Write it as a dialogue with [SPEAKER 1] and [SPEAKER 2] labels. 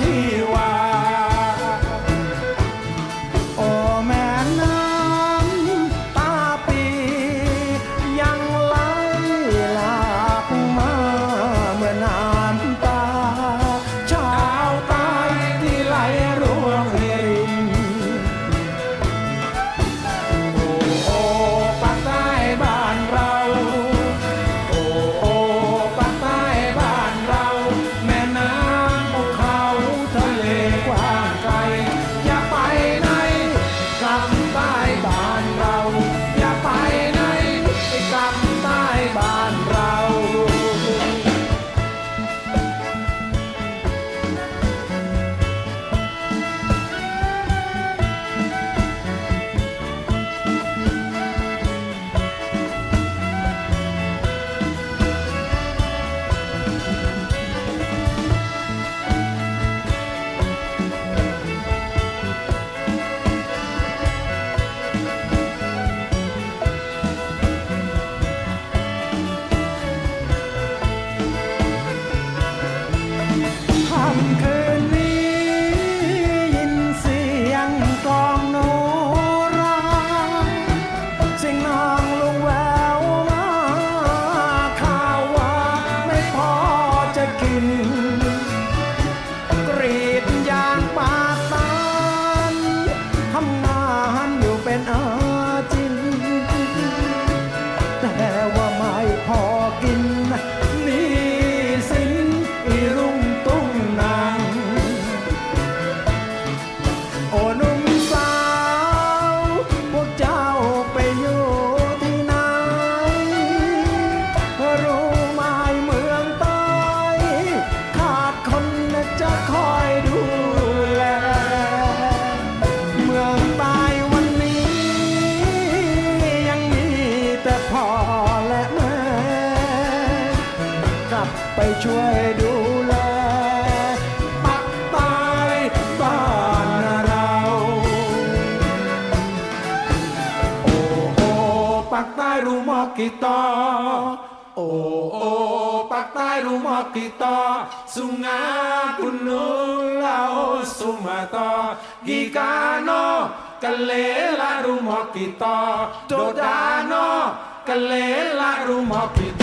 [SPEAKER 1] dear. been ไปช่วยดูแลปักใตบ้านเรา โอโอปักใต้รูมอกกี่ตอโอ้โอปักใต้รูมอกกี่ตอสุงาคุนุลาสุมาตอกีกาโนกัลเลลารูมอกกี่ตอโดดาโนกัลเลลารูมอกกี่